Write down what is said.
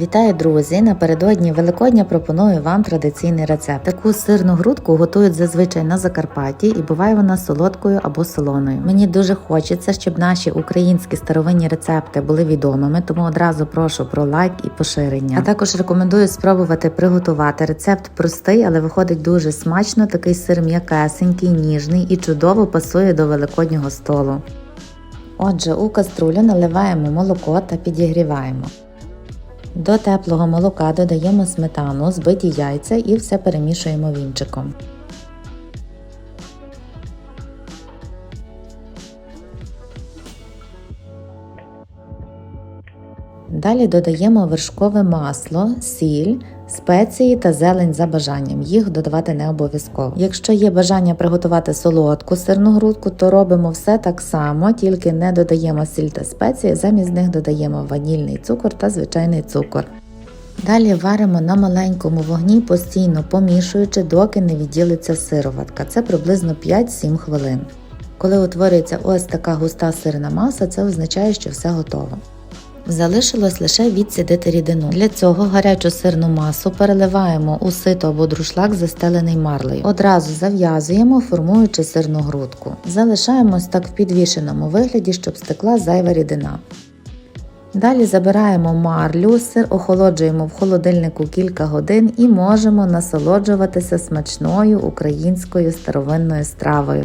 Вітаю, друзі! Напередодні Великодня пропоную вам традиційний рецепт. Таку сирну грудку готують зазвичай на Закарпатті і буває вона солодкою або солоною. Мені дуже хочеться, щоб наші українські старовинні рецепти були відомими, тому одразу прошу про лайк і поширення. А також рекомендую спробувати приготувати. Рецепт простий, але виходить дуже смачно. Такий сир м'якесенький, ніжний і чудово пасує до великоднього столу. Отже, у каструлю наливаємо молоко та підігріваємо. До теплого молока додаємо сметану, збиті яйця і все перемішуємо вінчиком. Далі додаємо вершкове масло, сіль, спеції та зелень за бажанням. Їх додавати не обов'язково. Якщо є бажання приготувати солодку сирну грудку, то робимо все так само, тільки не додаємо сіль та спеції, замість них додаємо ванільний цукор та звичайний цукор. Далі варимо на маленькому вогні, постійно помішуючи, доки не відділиться сироватка. Це приблизно 5-7 хвилин. Коли утворюється ось така густа сирна маса, це означає, що все готово. Залишилось лише відсідити рідину. Для цього гарячу сирну масу переливаємо у сито або друшлак, застелений марлею. Одразу зав'язуємо, формуючи сирну грудку. Залишаємось так в підвішеному вигляді, щоб стекла зайва рідина. Далі забираємо марлю, сир охолоджуємо в холодильнику кілька годин і можемо насолоджуватися смачною українською старовинною стравою.